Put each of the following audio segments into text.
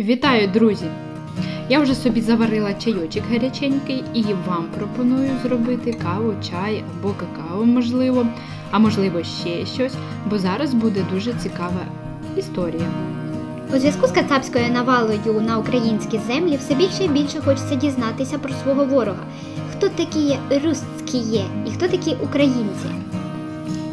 Вітаю, друзі! Я вже собі заварила чайочок гаряченький і вам пропоную зробити каву, чай або какао, можливо, а можливо ще щось, бо зараз буде дуже цікава історія. У зв'язку з кацапською навалою на українські землі все більше і більше хочеться дізнатися про свого ворога. Хто такі русські є і хто такі українці?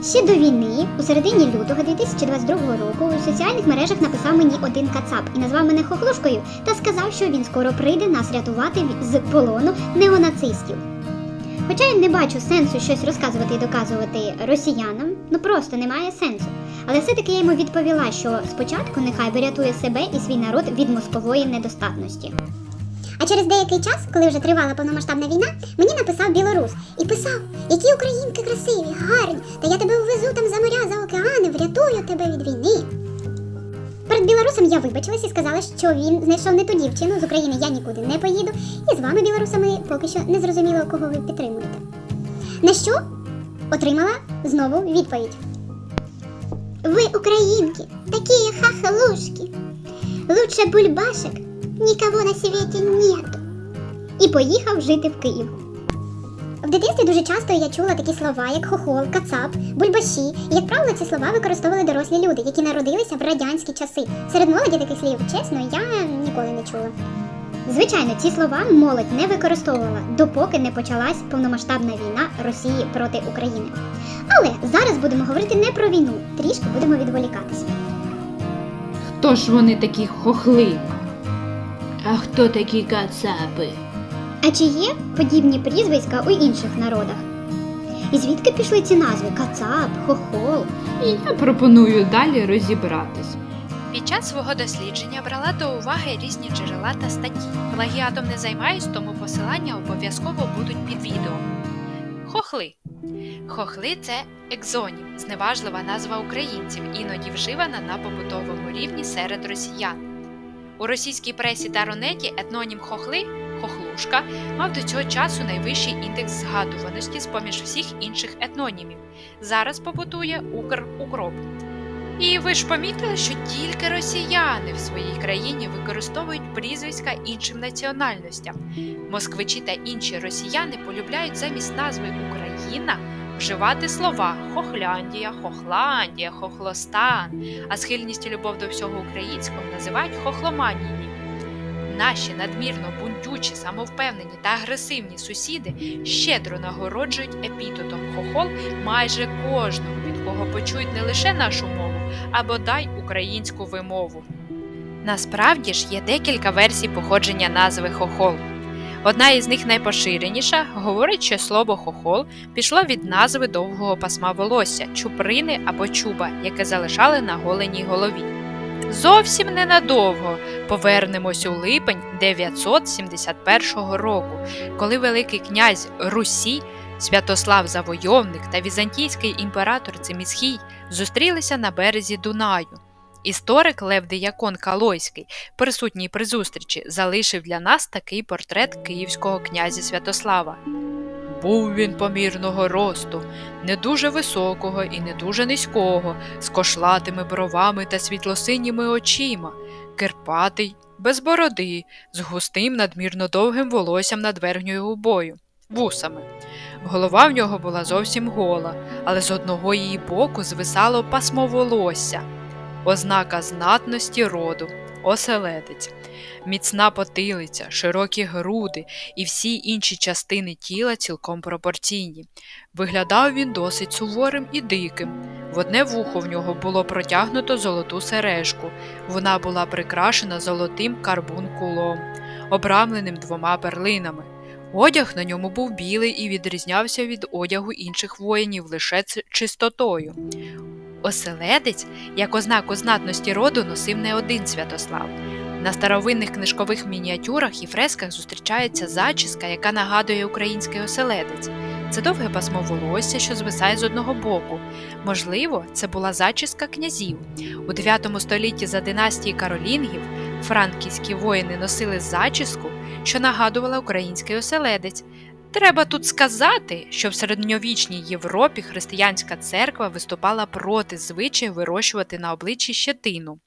Ще до війни, у середині лютого 2022 року, у соціальних мережах написав мені один кацап і назвав мене хохлушкою та сказав, що він скоро прийде нас рятувати з полону неонацистів. Хоча я не бачу сенсу щось розказувати і доказувати росіянам, ну просто немає сенсу. Але все-таки я йому відповіла, що спочатку нехай врятує себе і свій народ від мозкової недостатності. А через деякий час, коли вже тривала повномасштабна війна, мені написав білорус і писав, які українки красиві, гарні, та я тебе увезу там за моря, за океани, врятую тебе від війни. Перед білорусом я вибачилась і сказала, що він знайшов не ту дівчину з України я нікуди не поїду, і з вами, білорусами, поки що не зрозуміло, кого ви підтримуєте. На що отримала знову відповідь. Ви, українки, такі хахалушки. Лучше бульбашек нікого на світі нету. І поїхав жити в Київ. В дитинстві дуже часто я чула такі слова, як хохол, кацап, бульбаші. І, як правило, ці слова використовували дорослі люди, які народилися в радянські часи. Серед молоді таких слів, чесно, я ніколи не чула. Звичайно, ці слова молодь не використовувала, допоки не почалась повномасштабна війна Росії проти України. Але зараз будемо говорити не про війну, трішки будемо відволікатися. Хто ж вони такі хохли? А хто такі кацапи? А чи є подібні прізвиська у інших народах? І звідки пішли ці назви Кацап, Хохол? І я пропоную далі розібратись. Під час свого дослідження брала до уваги різні джерела та статті. Плагіатом не займаюсь, тому посилання обов'язково будуть під відео. Хохли. Хохли це екзонім, зневажлива назва українців, іноді вживана на побутовому рівні серед росіян. У російській пресі та Ронеті етнонім хохли хохлушка мав до цього часу найвищий індекс згадуваності з поміж всіх інших етнонімів. Зараз побутує Укр-Укроп. І ви ж помітили, що тільки росіяни в своїй країні використовують прізвиська іншим національностям. Москвичі та інші росіяни полюбляють замість назви Україна вживати слова Хохляндія, Хохландія, Хохлостан, а схильність і любов до всього українського називають хохломанією. Наші надмірно бунтючі, самовпевнені та агресивні сусіди щедро нагороджують епітетом хохол майже кожного, від кого почують не лише нашу мову, а бодай українську вимову. Насправді ж є декілька версій походження назви хохол. Одна із них найпоширеніша говорить, що слово хохол пішло від назви довгого пасма волосся, чуприни або чуба, яке залишали на голеній голові. Зовсім ненадовго повернемось у липень 971 року, коли Великий князь Русі, Святослав Завойовник та візантійський імператор Цимісхій зустрілися на березі Дунаю. Історик Лев Деякон Калойський, присутній при зустрічі, залишив для нас такий портрет київського князя Святослава. Був він помірного росту, не дуже високого і не дуже низького, з кошлатими бровами та світлосиніми очима, кирпатий, без бороди, з густим надмірно довгим волоссям над верхньою губою, вусами. Голова в нього була зовсім гола, але з одного її боку звисало пасмо волосся, ознака знатності роду, оселедець, міцна потилиця, широкі груди і всі інші частини тіла цілком пропорційні. Виглядав він досить суворим і диким. В одне вухо в нього було протягнуто золоту сережку. Вона була прикрашена золотим карбункулом, обрамленим двома перлинами. Одяг на ньому був білий і відрізнявся від одягу інших воїнів лише чистотою. Оселедець, як ознаку знатності роду, носив не один Святослав. На старовинних книжкових мініатюрах і фресках зустрічається зачіска, яка нагадує український оселедець. Це довге пасмо волосся, що звисає з одного боку. Можливо, це була зачіска князів. У 9 столітті за династії Каролінгів франківські воїни носили зачіску, що нагадувала український оселедець. Треба тут сказати, що в середньовічній Європі християнська церква виступала проти звичаю вирощувати на обличчі щетину.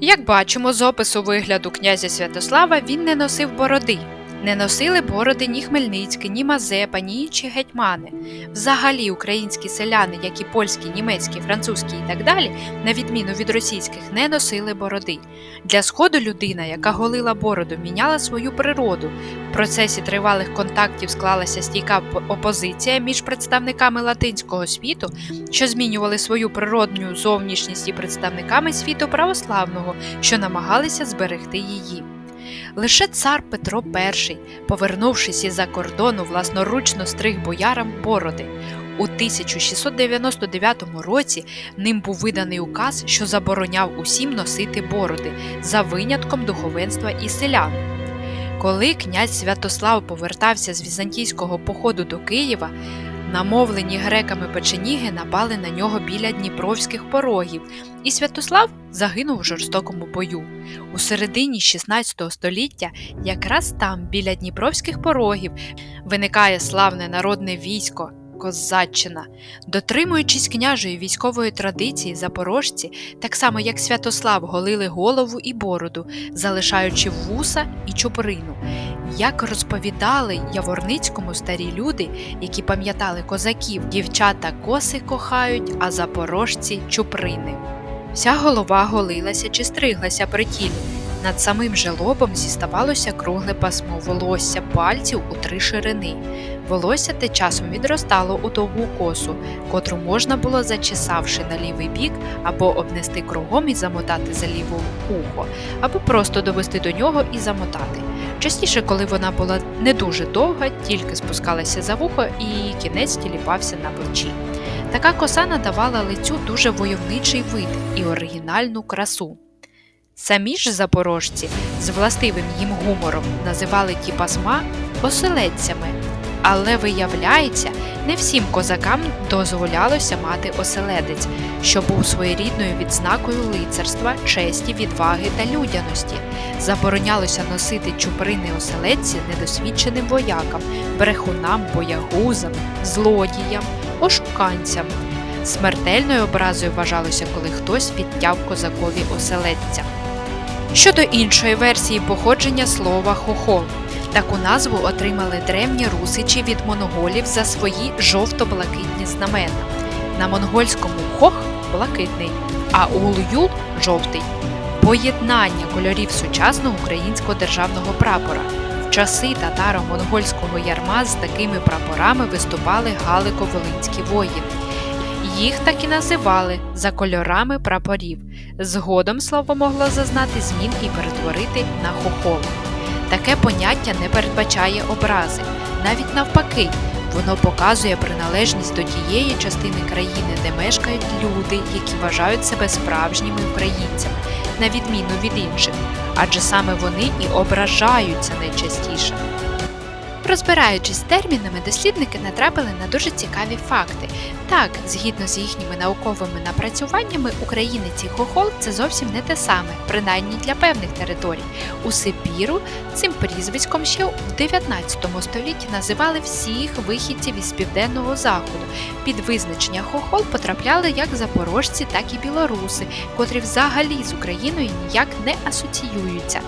Як бачимо з опису вигляду князя Святослава, він не носив бороди. Не носили бороди ні Хмельницький, ні Мазепа, ні інші гетьмани. Взагалі, українські селяни, як і польські, німецькі, французькі і так далі, на відміну від російських, не носили бороди. Для сходу людина, яка голила бороду, міняла свою природу. В процесі тривалих контактів склалася стійка опозиція між представниками латинського світу, що змінювали свою природню зовнішність і представниками світу православного, що намагалися зберегти її. Лише цар Петро І, повернувшись із-за кордону, власноручно стриг боярам бороди. У 1699 році ним був виданий указ, що забороняв усім носити бороди за винятком духовенства і селян. Коли князь Святослав повертався з візантійського походу до Києва, намовлені греками печеніги напали на нього біля дніпровських порогів, і Святослав загинув у жорстокому бою. У середині 16 століття, якраз там, біля дніпровських порогів, виникає славне народне військо. Козаччина, дотримуючись княжої військової традиції, запорожці, так само як Святослав, голили голову і бороду, залишаючи вуса і чуприну. Як розповідали Яворницькому старі люди, які пам'ятали козаків, дівчата коси кохають, а запорожці чуприни. Вся голова голилася чи стриглася при тілі. Над самим же лобом зіставалося кругле пасмо волосся пальців у три ширини. Волосся те часом відростало у довгу косу, котру можна було, зачесавши на лівий бік, або обнести кругом і замотати за ліве ухо, або просто довести до нього і замотати. Частіше, коли вона була не дуже довга, тільки спускалася за вухо і кінець тіліпався на плечі. Така коса надавала лицю дуже войовничий вид і оригінальну красу. Самі ж запорожці з властивим їм гумором називали ті пасма оселедцями, але виявляється, не всім козакам дозволялося мати оселедець, що був своєрідною відзнакою лицарства, честі, відваги та людяності. Заборонялося носити чуприни оселедці недосвідченим воякам, брехунам, боягузам, злодіям, ошуканцям. Смертельною образою вважалося, коли хтось відтяв козакові оселедця. Щодо іншої версії походження слова хохол. Таку назву отримали древні русичі від монголів за свої жовто-блакитні знамена. На монгольському хох блакитний, а улюл жовтий. Поєднання кольорів сучасного українського державного прапора. Часи татаро-монгольського ярма з такими прапорами виступали галико-волинські воїни. Їх так і називали за кольорами прапорів. Згодом слово могло зазнати змін і перетворити на хохол. Таке поняття не передбачає образи, навіть навпаки, воно показує приналежність до тієї частини країни, де мешкають люди, які вважають себе справжніми українцями, на відміну від інших, адже саме вони і ображаються найчастіше. Розбираючись термінами, дослідники натрапили на дуже цікаві факти. Так, згідно з їхніми науковими напрацюваннями, українець і хохол це зовсім не те саме, принаймні для певних територій. У Сибіру цим прізвиськом ще в 19 столітті називали всіх вихідців із південного заходу. Під визначення хохол потрапляли як запорожці, так і білоруси, котрі взагалі з Україною ніяк не асоціюються.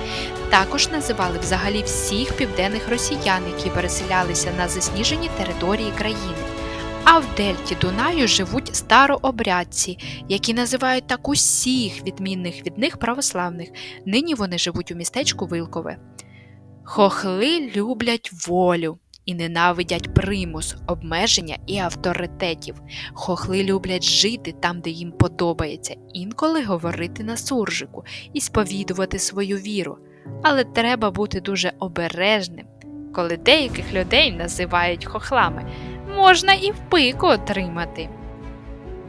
Також називали взагалі всіх південних росіян, які переселялися на засніжені території країни. А в дельті Дунаю живуть старообрядці, які називають так усіх відмінних від них православних. Нині вони живуть у містечку Вилкове. Хохли люблять волю і ненавидять примус, обмеження і авторитетів. Хохли люблять жити там, де їм подобається, інколи говорити на суржику і сповідувати свою віру. Але треба бути дуже обережним, коли деяких людей називають хохлами, можна і в пику отримати.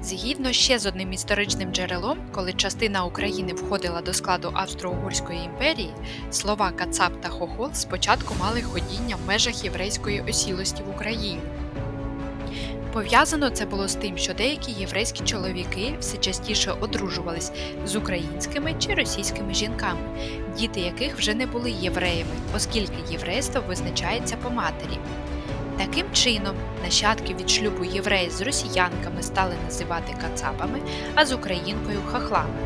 Згідно ще з одним історичним джерелом, коли частина України входила до складу Австро-Угорської імперії, слова Кацап та Хохол спочатку мали ходіння в межах єврейської осілості в Україні. Пов'язано це було з тим, що деякі єврейські чоловіки все частіше одружувались з українськими чи російськими жінками, діти яких вже не були євреями, оскільки єврейство визначається по матері. Таким чином, нащадки від шлюбу євреї з росіянками стали називати кацапами, а з українкою хахлами.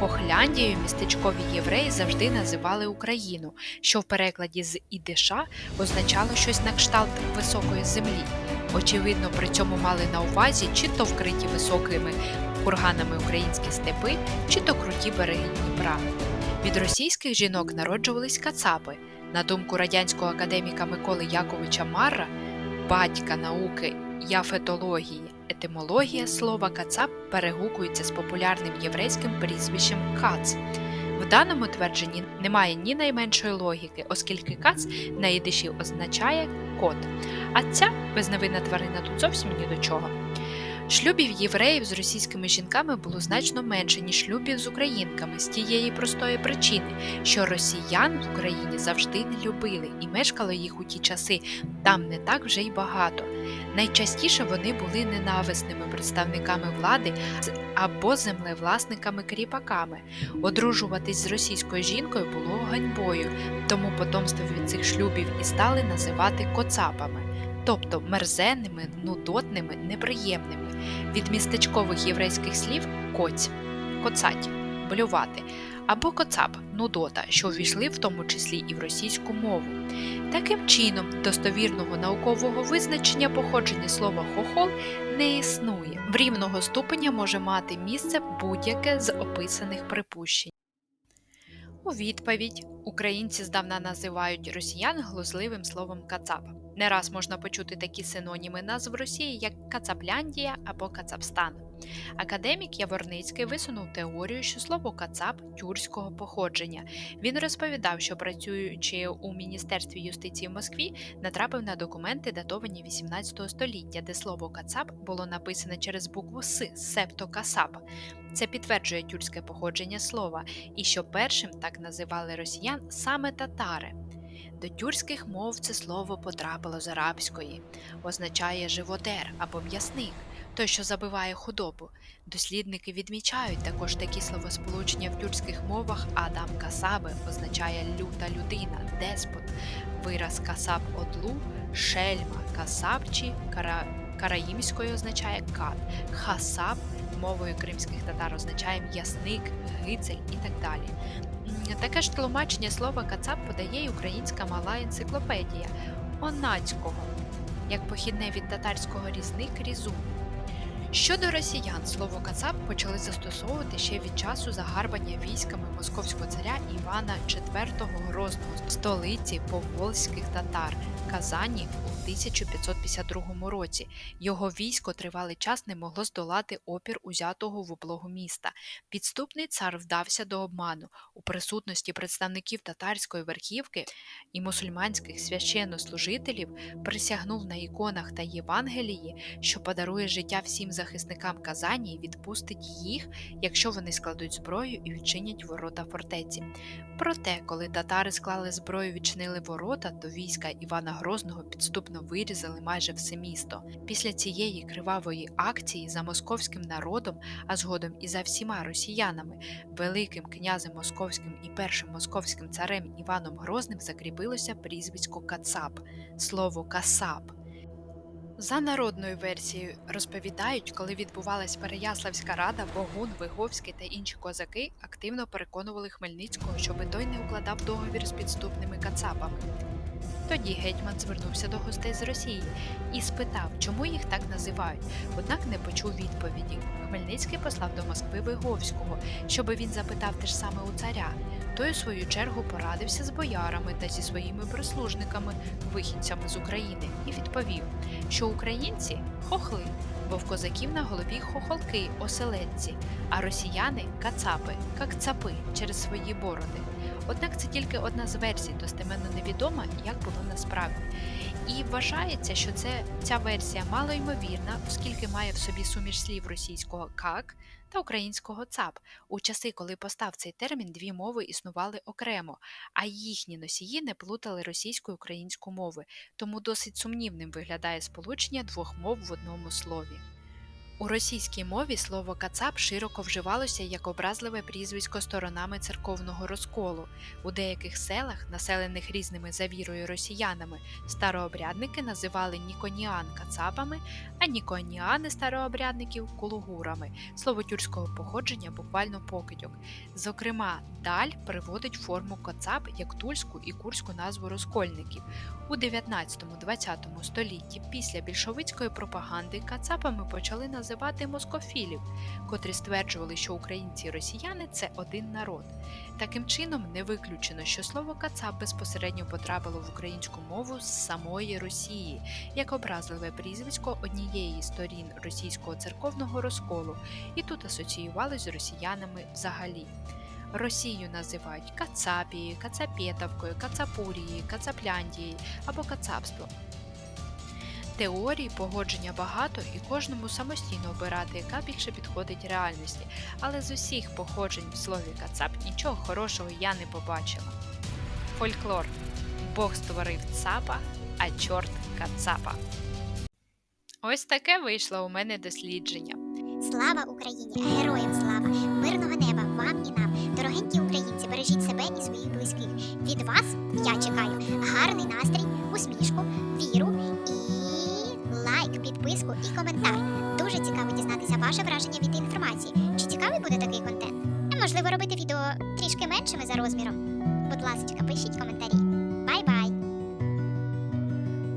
Хохляндією містечкові євреї завжди називали Україну, що в перекладі з ідиша означало щось на кшталт високої землі. Очевидно, при цьому мали на увазі чи то вкриті високими курганами українські степи, чи то круті береги Дніпра. Від російських жінок народжувались кацапи. На думку радянського академіка Миколи Яковича Марра, батька науки яфетології, етимологія слова кацап перегукується з популярним єврейським прізвищем кац. В даному твердженні немає ні найменшої логіки, оскільки кац на ідиші означає кот, а ця безневинна тварина тут зовсім ні до чого. Шлюбів євреїв з російськими жінками було значно менше, ніж шлюбів з українками, з тієї простої причини, що росіян в Україні завжди не любили і мешкало їх у ті часи там не так вже й багато. Найчастіше вони були ненависними представниками влади або землевласниками-кріпаками. Одружуватись з російською жінкою було ганьбою, тому потомство від цих шлюбів і стали називати коцапами, тобто мерзенними, нудотними, неприємними. Від містечкових єврейських слів коць, коцать, блювати, або коцап, нудота, що увійшли в тому числі і в російську мову. Таким чином, достовірного наукового визначення походження слова хохол не існує. В рівного ступеня може мати місце будь-яке з описаних припущень. У відповідь українці здавна називають росіян глузливим словом кацап. Не раз можна почути такі синоніми назв Росії, як Кацапляндія або Кацапстан. Академік Яворницький висунув теорію, що слово кацап тюркського походження. Він розповідав, що працюючи у Міністерстві юстиції в Москві, натрапив на документи, датовані 18 століття, де слово кацап було написане через букву С, септо касап. Це підтверджує тюркське походження слова, і що першим так називали росіян саме татари. До тюркських мов це слово потрапило з арабської, означає живодер або м'ясник, той, що забиває худобу. Дослідники відмічають також такі словосполучення в тюркських мовах Адам Касаби означає люта людина, деспот, вираз касаб одлу, шельма, касабчі, кара... караїмською означає кат, хасаб мовою кримських татар означає м'ясник, гицель і так далі. Таке ж тлумачення слова кацап подає й українська мала енциклопедія Онацького, як похідне від татарського різник різун. Щодо росіян, слово кацап почали застосовувати ще від часу загарбання військами московського царя Івана IV Грозного столиці поволзьких татар Казані 1552 році. Його військо тривалий час не могло здолати опір узятого в облогу міста. Підступний цар вдався до обману у присутності представників татарської верхівки і мусульманських священнослужителів присягнув на іконах та Євангелії, що подарує життя всім захисникам Казані і відпустить їх, якщо вони складуть зброю і відчинять ворота фортеці. Проте, коли татари склали зброю, відчинили ворота, то війська Івана Грозного підступно вирізали майже все місто. Після цієї кривавої акції за московським народом, а згодом і за всіма росіянами, великим князем московським і першим московським царем Іваном Грозним закріпилося прізвисько Кацап, слово Касап. За народною версією розповідають, коли відбувалась Переяславська рада, Богун, Виговський та інші козаки активно переконували Хмельницького, щоби той не укладав договір з підступними кацапами. Тоді гетьман звернувся до гостей з Росії і спитав, чому їх так називають, однак не почув відповіді. Хмельницький послав до Москви Виговського, щоби він запитав те ж саме у царя. Той, у свою чергу, порадився з боярами та зі своїми прислужниками, вихідцями з України, і відповів, що українці хохли, бо в козаків на голові хохолки, оселедці, а росіяни кацапи, какцапи через свої бороди. Однак це тільки одна з версій, достеменно невідома, як було насправді. І вважається, що це ця версія малоймовірна, оскільки має в собі суміш слів російського как та українського цап. У часи, коли постав цей термін, дві мови існували окремо, а їхні носії не плутали російську і українську мови, тому досить сумнівним виглядає сполучення двох мов в одному слові. У російській мові слово кацап широко вживалося як образливе прізвисько сторонами церковного розколу. У деяких селах, населених різними за вірою росіянами, старообрядники називали ніконіан кацапами, а ніконіани старообрядників кулугурами. Слово тюркського походження буквально покидьок. Зокрема, даль приводить форму кацап як тульську і курську назву розкольників. У 19-20 столітті після більшовицької пропаганди кацапами почали називати москофілів, котрі стверджували, що українці і росіяни це один народ. Таким чином, не виключено, що слово кацап безпосередньо потрапило в українську мову з самої Росії як образливе прізвисько однієї сторін російського церковного розколу, і тут асоціювалось з росіянами взагалі. Росію називають Кацапією, Кацапєтовкою, Кацапурією, Кацапляндією або Кацапством. Теорій погодження багато і кожному самостійно обирати, яка більше підходить реальності, але з усіх походжень в слові Кацап нічого хорошого я не побачила. Фольклор Бог створив цапа, а чорт Кацапа. Ось таке вийшло у мене дослідження. Слава Україні! Героям слава! Мирного неба вам і нам! Дорогенькі українці, бережіть себе і своїх близьких. Від вас я чекаю гарний настрій, усмішку, віру підписку і коментар. Дуже цікаво дізнатися ваше враження від інформації. Чи цікавий буде такий контент? Можливо робити відео трішки меншими за розміром? Будь ласка, пишіть коментарі.